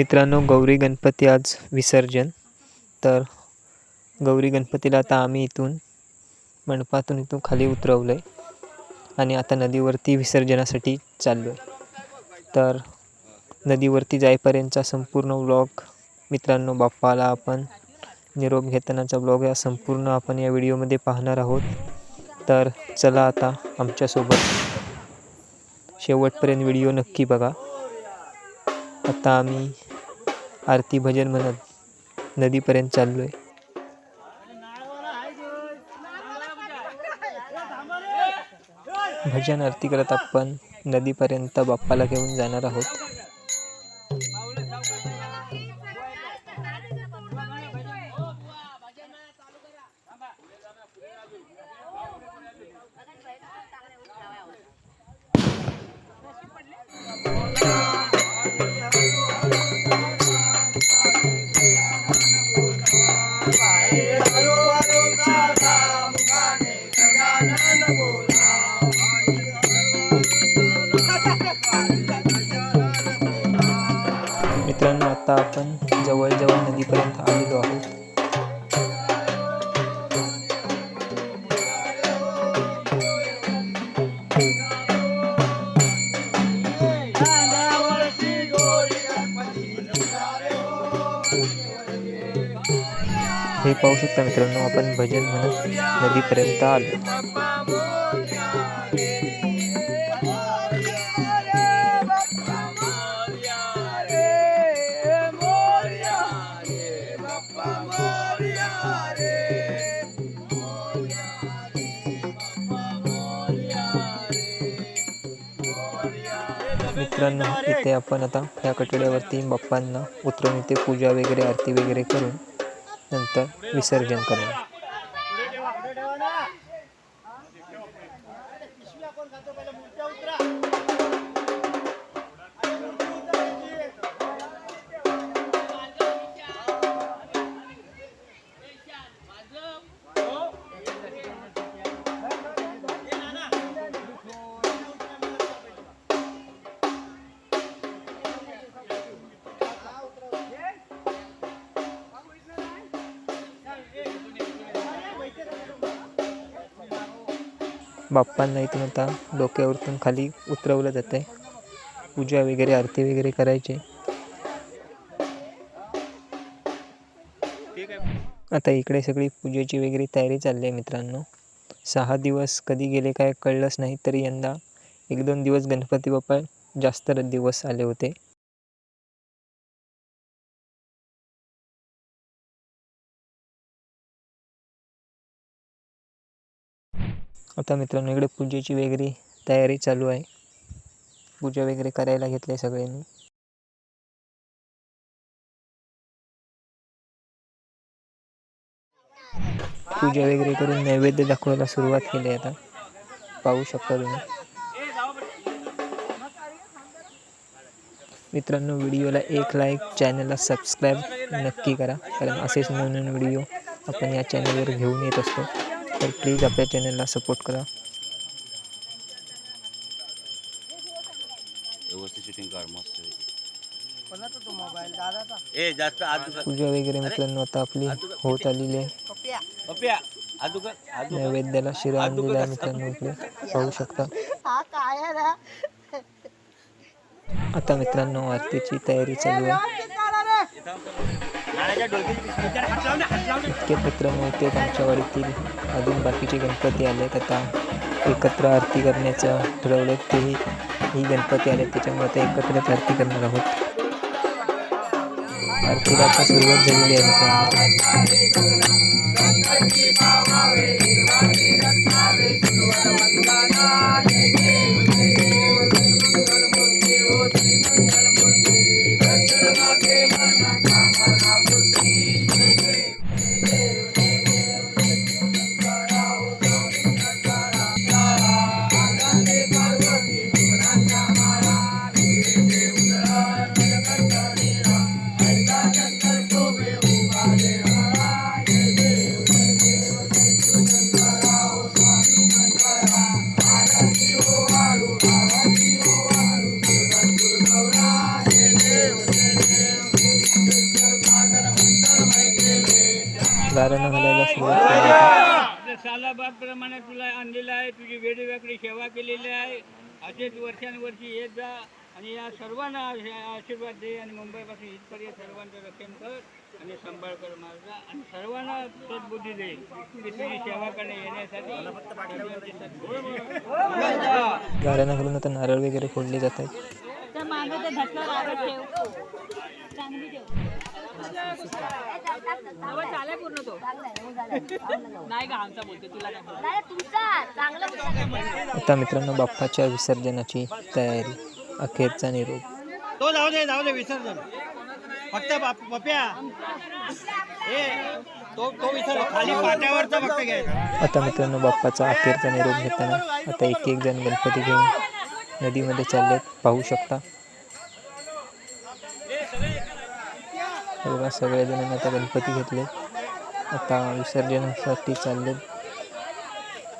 मित्रांनो गौरी गणपती आज विसर्जन. तर गौरी गणपतीला आता आम्ही इथून मंडपातून इथून खाली उतरवलं आहे आणि आता नदीवरती विसर्जनासाठी चाललो आहे तर नदीवरती जाईपर्यंतचा संपूर्ण व्लॉग मित्रांनो बाप्पाला आपण निरोप घेतानाचा ब्लॉग या संपूर्ण आपण या व्हिडिओमध्ये पाहणार आहोत. तर चला आता आमच्यासोबत शेवटपर्यंत व्हिडिओ नक्की बघा. आता आम्ही आरती भजन म्हणत नदीपर्यंत चाललो आहे भजन आरती करत आपण नदीपर्यंत बाप्पाला घेऊन जाणार आहोत. हे पाहू शकता मित्रांनो आपण भजन म्हणत नदीपर्यंत आलो. मित्रांनो इथे आपण आता या कठड्यावरती बाप्पांना उतरवून इथे पूजा वगैरे आरती वगैरे करून नंतर विसर्जन करणार बाप्पांना इथून आता डोक्यावरतून खाली उतरवलं जातं आहे पूजा वगैरे आरती वगैरे करायचे. आता इकडे सगळी पूजेची वगैरे तयारी चालली आहे मित्रांनो. सहा दिवस कधी गेले काय कळलंच नाही तरी यंदा एक दोन दिवस गणपती बाप्पा जास्त दिवस आले होते. आता मित्रांनो इकडे पूजेची वगैरे तयारी चालू आहे. पूजा वगैरे करायला घेतली आहे सगळ्यांनी. पूजा वगैरे करून नैवेद्य दाखवायला सुरुवात केली आहे आता. पाहू शकता तुम्ही. मित्रांनो व्हिडिओला एक लाईक चॅनलला सबस्क्राईब नक्की करा. कारण असेच नवीन व्हिडिओ आपण या चॅनलवर घेऊन येत असतो. तर प्लीज आपल्या चॅनलला सपोर्ट करा. पूजा वगैरे मित्रांनो आता आपली होत आलेली आहे. नैवेद्याला शिरा आणलेला आहे मित्रांनो इकडे पाहू शकता. आता मित्रांनो आरतीची तयारी चालू आहे. इतके पत्र मिळते आमच्या वाडीतील अजून बाकीचे गणपती आलेत आता एकत्र आरती करण्याचं ठरवलं तेही ही गणपती आले त्याच्यामुळे आता एकत्रच आरती करणार आहोत. आरतीला आता सुरुवात झालेली आहे. गाऱ्यानं घालायला सुरुवात केली. सालाबादप्रमाणे तुला आणलेलं आहे तुझी वेळोवेगळी सेवा केलेली आहे असेच वर्षानुवर्षी येत जा आणि या सर्वांना आशीर्वाद दे आणि मुंबईपासून इथपर्यंत सर्वांचं रक्षण कर आणि सांभाळ कर माझा. आणि सर्वांना सद्बुद्धी दे की तुझी सेवा करणे येण्यासाठी घालून आता नारळ वगैरे फोडले जात आहेत तर मागं ते ठेव. चांगली ठेव. चालेल पूर्ण तो नाही का आमचा बोलतो तुला काय तुमचा चांगला आता मित्रांनो बाप्पाच्या विसर्जनाची तयारी अखेरचा निरोप. तो जाऊ दे जाऊ दे विसर्जन. फक्त बाप- पप्या. ए तो तो विसर्जन. खाली पाट्यावरचा फक्त घ्यायचा. आता मित्रांनो बाप्पाचा अखेरचा निरोप घेताना आता एक एक जण गणपती घेऊन नदीमध्ये चाललेत. पाहू शकता. हे बघा सगळ्या आता गणपती घेतले. आता विसर्जनासाठी चालले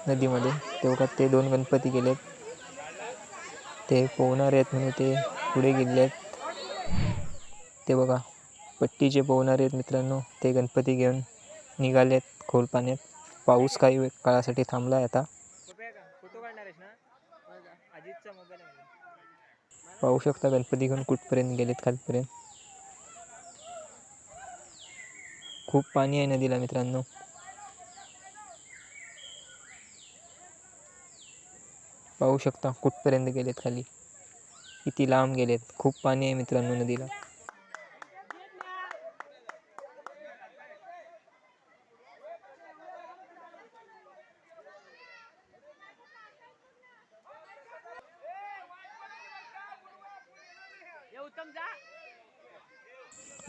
नदीमध्ये. तेवढ्यात ते दोन गणपती गेलेत. ते पोहणार आहेत म्हणून ते पुढे गेले आहेत ते बघा पट्टीचे पोहणारे आहेत मित्रांनो. ते गणपती घेऊन निघालेत खोल पाण्यात. पाऊस काही काळासाठी थांबला आहे आता. पाहू शकता गणपती घेऊन कुठपर्यंत गेलेत खालपर्यंत. खूप पाणी आहे नदीला मित्रांनो पाहू शकता कुठपर्यंत गेलेत खाली किती लांब गेलेत खूप पाणी आहे मित्रांनो नदीला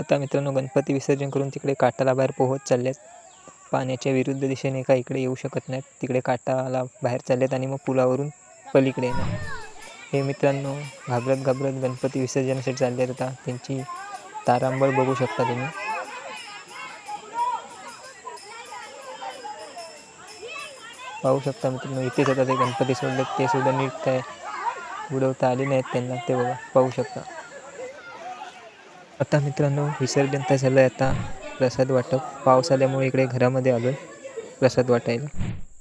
आता मित्रांनो गणपती विसर्जन करून तिकडे काटाला बाहेर पोहत चाललेत. पाण्याच्या विरुद्ध दिशेने का इकडे येऊ शकत नाहीत. तिकडे काटाला बाहेर चाललेत आणि मग पुलावरून पलीकडे येणार हे मित्रांनो घाबरत घाबरत गणपती विसर्जनासाठी चालले आहेत आता. त्यांची तारांबळ बघू शकता तुम्ही. पाहू शकता मित्रांनो इथेच आता ते गणपती सोडलेत ते सुद्धा नीट काय उडवता आले नाहीत त्यांना ते बघा पाहू शकता. आता मित्रांनो विसर्जन तर झालं आहे आता. प्रसाद वाटप. पाऊस आल्यामुळे इकडे घरामध्ये आलो आहे प्रसाद वाटायला.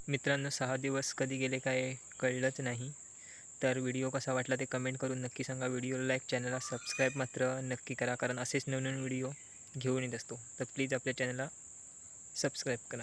मित्रांनो सहा दिवस कधी गेले काय कळलंच नाही. तर व्हिडिओ कसा वाटला ते कमेंट करून नक्की सांगा. व्हिडिओला लाईक चॅनलला सबस्क्राईब मात्र नक्की करा. कारण असेच नवनवीन व्हिडिओ घेऊन येत असतो. तर प्लीज आपल्या चॅनलला सबस्क्राईब करा.